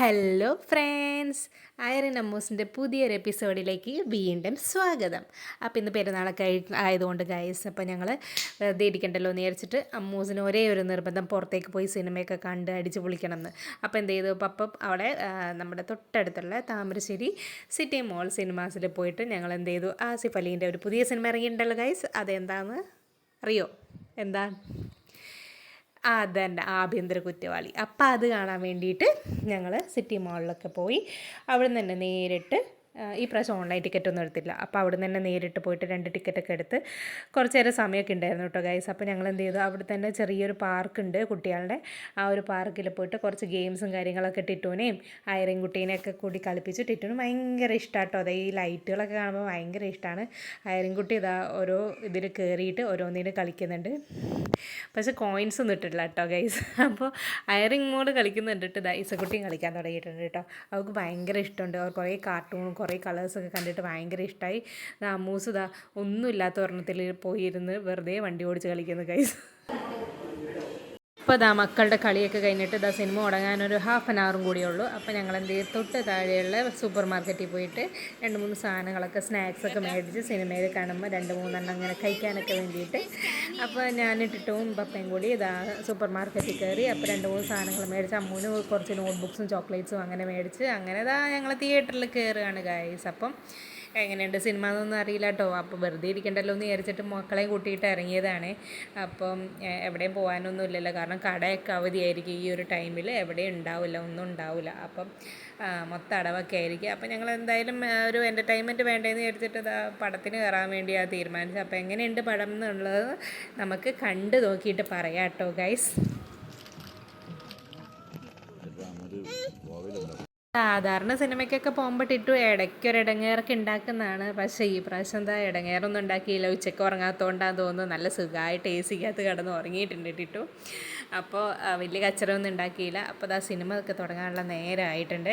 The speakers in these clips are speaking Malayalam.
ഹലോ ഫ്രണ്ട്സ് ആയിരൻ അമ്മൂസിന്റെ പുതിയൊരു എപ്പിസോഡിലേക്ക് വീണ്ടും സ്വാഗതം. അപ്പോൾ ഇന്ന് പെരുന്നാളൊക്കെ ആയി- ആയതുകൊണ്ട് ഗൈസ് അപ്പോൾ ഞങ്ങൾ വെറുതെ ഇരിക്കണ്ടല്ലോ എന്ന് വിചാരിച്ചിട്ട് അമ്മൂസിന് ഒരേ ഒരു നിർബന്ധം പുറത്തേക്ക് പോയി സിനിമയൊക്കെ കണ്ട് അടിച്ച് പൊളിക്കണം എന്ന് അപ്പോൾ എന്ത് ചെയ്തു? പപ്പം അവിടെ നമ്മുടെ തൊട്ടടുത്തുള്ള താമരശ്ശേരി സിറ്റി മോൾ സിനിമാസിൽ പോയിട്ട് ഞങ്ങൾ എന്ത് ചെയ്തു? ആസിഫ് അലീന്റെ ഒരു പുതിയ സിനിമ ഇറങ്ങിയിട്ടുണ്ടല്ലോ ഗൈസ് അതെന്താണെന്ന് അറിയോ? എന്താ? അതന്നെ ആഭ്യന്തര കുറ്റവാളി. അപ്പം അത് കാണാൻ വേണ്ടിയിട്ട് ഞങ്ങൾ സിറ്റി മാളിലൊക്കെ പോയി അവിടെ നിന്ന് തന്നെ നേരിട്ട് ഈ പ്രാവശ്യം ഓൺലൈൻ ടിക്കറ്റ് ഒന്നും എടുത്തില്ല. അപ്പോൾ അവിടെ നിന്ന് തന്നെ നേരിട്ട് പോയിട്ട് രണ്ട് ടിക്കറ്റൊക്കെ എടുത്ത് കുറച്ച് നേരം സമയമൊക്കെ ഉണ്ടായിരുന്നു കേട്ടോ ഗൈസ് അപ്പോൾ ഞങ്ങൾ എന്ത് ചെയ്തു? അവിടെ തന്നെ ചെറിയൊരു പാർക്കുണ്ട് കുട്ടികളുടെ. ആ ഒരു പാർക്കിൽ പോയിട്ട് കുറച്ച് ഗെയിംസും കാര്യങ്ങളൊക്കെ ടിറ്റുവിനെയും കുട്ടീനെ കുട്ടീനെയൊക്കെ കൂടി കളിപ്പിച്ച്. ടിറ്റുവിന് ഭയങ്കര ഇഷ്ടമാട്ടോ അതെ ഈ ലൈറ്റുകളൊക്കെ കാണുമ്പോൾ ഭയങ്കര ഇഷ്ടമാണ് അയറിയും കുട്ടി ഇതാ ഓരോ ഇതിൽ കയറിയിട്ട് ഓരോന്നിന് കളിക്കുന്നുണ്ട്. പക്ഷേ കോയിൻസ് ഒന്നും ഇട്ടിട്ടില്ല കേട്ടോ ഗൈസ് അപ്പോൾ അയറിങ് മോഡ് കളിക്കുന്നുണ്ട് ഇതാ ഇസക്കുട്ടിയും കളിക്കാൻ തുടങ്ങിയിട്ടുണ്ട് കേട്ടോ. അവൾക്ക് ഭയങ്കര ഇഷ്ടമുണ്ട്. അവർ കുറേ കാർട്ടൂണും കുറേ കളേഴ്സൊക്കെ കണ്ടിട്ട് ഭയങ്കര ഇഷ്ടമായി അമ്മൂസ് ഇതാ ഒന്നുമില്ലാത്ത ഒരെണ്ണത്തിൽ പോയിരുന്ന് വെറുതെ വണ്ടി ഓടിച്ച് കളിക്കുന്നു ഗൈസ് അപ്പോൾ ഇതാ മക്കളുടെ കളിയൊക്കെ കഴിഞ്ഞിട്ട് ഇതാ സിനിമ തുടങ്ങാനൊരു ഹാഫ് ആൻ അവറും കൂടിയേ ഉള്ളൂ. അപ്പോൾ ഞങ്ങൾ എന്ത് ചെയ്യും? തൊട്ട് താഴെയുള്ള സൂപ്പർ മാർക്കറ്റിൽ പോയിട്ട് രണ്ട് മൂന്ന് സാധനങ്ങളൊക്കെ സ്നാക്സൊക്കെ മേടിച്ച് സിനിമയിൽ കാണുമ്പോൾ രണ്ട് മൂന്നെണ്ണം അങ്ങനെ കഴിക്കാനൊക്കെ വേണ്ടിയിട്ട് അപ്പോൾ ഞാൻ ഇട്ടിട്ടും പപ്പയും കൂടി ഇതാ സൂപ്പർ മാർക്കറ്റിൽ കയറി അപ്പോൾ രണ്ട് മൂന്ന് സാധനങ്ങൾ മേടിച്ച് അമ്മൂന് കുറച്ച് നോട്ട്ബുക്സും ചോക്ലേറ്റ്സും അങ്ങനെ മേടിച്ച് അങ്ങനെ ഇതാ ഞങ്ങൾ തിയേറ്ററിൽ കയറുകയാണ് ഗായ്സ് അപ്പം എങ്ങനെയുണ്ട്? സിനിമ എന്നൊന്നും അറിയില്ല കേട്ടോ. അപ്പോൾ വെറുതെ ഇരിക്കണ്ടല്ലോ എന്ന് വിചാരിച്ചിട്ട് മക്കളെയും കൂട്ടിയിട്ട് ഇറങ്ങിയതാണ്. അപ്പം എവിടെയും പോകാനൊന്നും ഇല്ലല്ലോ. കാരണം കടയൊക്കെ അവധിയായിരിക്കും ഈ ഒരു ടൈമിൽ. എവിടെയും ഉണ്ടാവില്ല ഒന്നും ഉണ്ടാവില്ല. അപ്പം മൊത്തം അടവൊക്കെ ആയിരിക്കും. അപ്പം ഞങ്ങൾ എന്തായാലും ഒരു എന്റർടൈൻമെന്റ് വേണ്ടതെന്ന് വിചാരിച്ചിട്ട് പടത്തിന് കയറാൻ വേണ്ടി ആ തീരുമാനിച്ചു അപ്പോൾ എങ്ങനെയുണ്ട് പടം എന്നുള്ളത് നമുക്ക് കണ്ടു നോക്കിയിട്ട് പറയാം കേട്ടോ ഗൈസ് സാധാരണ സിനിമയ്ക്കൊക്കെ പോകുമ്പോൾ ടിറ്റു ഇടയ്ക്കൊരു ഇടങ്ങേറൊക്കെ ഉണ്ടാക്കുന്നതാണ് പക്ഷേ ഈ പ്രാവശ്യം എന്താ ഇടങ്ങേറൊന്നും ഉണ്ടാക്കിയില്ല ഉച്ചയ്ക്ക് ഉറങ്ങാത്തതുകൊണ്ടാന്ന് തോന്നുന്നു. നല്ല സുഖമായിട്ട് എ സിക്കകത്ത് കിടന്ന് ഉറങ്ങിയിട്ടുണ്ട് ടിറ്റു അപ്പോൾ വലിയ കച്ചറൊന്നും ഉണ്ടാക്കിയില്ല അപ്പോൾ ദാ സിനിമ ഒക്കെ തുടങ്ങാനുള്ള നേരമായിട്ടുണ്ട്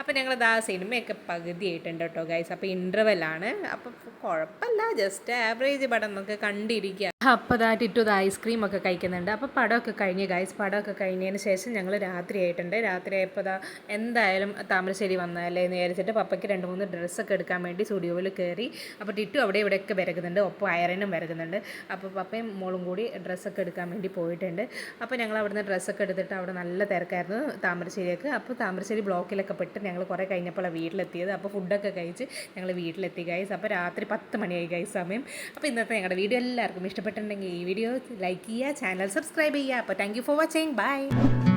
അപ്പോൾ ഞങ്ങൾ ദാ സിനിമയൊക്കെ പകുതി ആയിട്ടുണ്ട് കേട്ടോ ഗൈസ് അപ്പോൾ ഇന്റർവെല്ലാണ് അപ്പോൾ കുഴപ്പമില്ല. ജസ്റ്റ് ആവറേജ് പടം നമുക്ക് കണ്ടിരിക്കുക അപ്പോൾ ദാ ടിറ്റു ദാ ഐസ്ക്രീം ഒക്കെ കഴിക്കുന്നുണ്ട്. അപ്പോൾ പടമൊക്കെ കഴിഞ്ഞ് ഗൈസ് പടമൊക്കെ കഴിഞ്ഞതിന് ശേഷം ഞങ്ങൾ രാത്രി ആയിട്ടുണ്ട് രാത്രി ആയപ്പോൾ ദാ എന്തായാലും താമരശ്ശേരി വന്നാലേ എന്ന് വിചാരിച്ചിട്ട് പപ്പയ്ക്ക് രണ്ട് മൂന്ന് ഡ്രസ്സൊക്കെ എടുക്കാൻ വേണ്ടി സ്റ്റുഡിയോയിൽ കയറി. അപ്പോൾ ടിറ്റു അവിടെ ഇവിടെയൊക്കെ വിരകുന്നുണ്ട്. ഒപ്പം അയറനും വിരകുന്നുണ്ട്. അപ്പോൾ പപ്പയും മോളും കൂടി ഡ്രസ്സൊക്കെ എടുക്കാൻ വേണ്ടി പോയിട്ടുണ്ട്. അപ്പോൾ ഞങ്ങൾ അവിടുന്ന് ഡ്രസ്സൊക്കെ എടുത്തിട്ട് അവിടെ നല്ല തിരക്കായിരുന്നു താമരശ്ശേരിയൊക്കെ. അപ്പോൾ താമരശ്ശേരി ബ്ലോക്കിലൊക്കെ പെട്ട് ഞങ്ങൾ കുറേ കഴിഞ്ഞപ്പോഴാണ് വീട്ടിലെത്തിയത്. അപ്പോൾ ഫുഡൊക്കെ കഴിച്ച് ഞങ്ങൾ വീട്ടിലെത്തി ഗൈസ് അപ്പോൾ രാത്രി പത്ത് മണിയായി ഗൈസ് സമയം. അപ്പോൾ ഇന്നത്തെ ഞങ്ങളുടെ വീഡിയോ എല്ലാവർക്കും ഇഷ്ടപ്പെട്ടിട്ടുണ്ടെങ്കിൽ ഈ വീഡിയോ ലൈക്ക് ചെയ്യുക ചാനൽ സബ്സ്ക്രൈബ് ചെയ്യുക അപ്പോൾ thank you for watching bye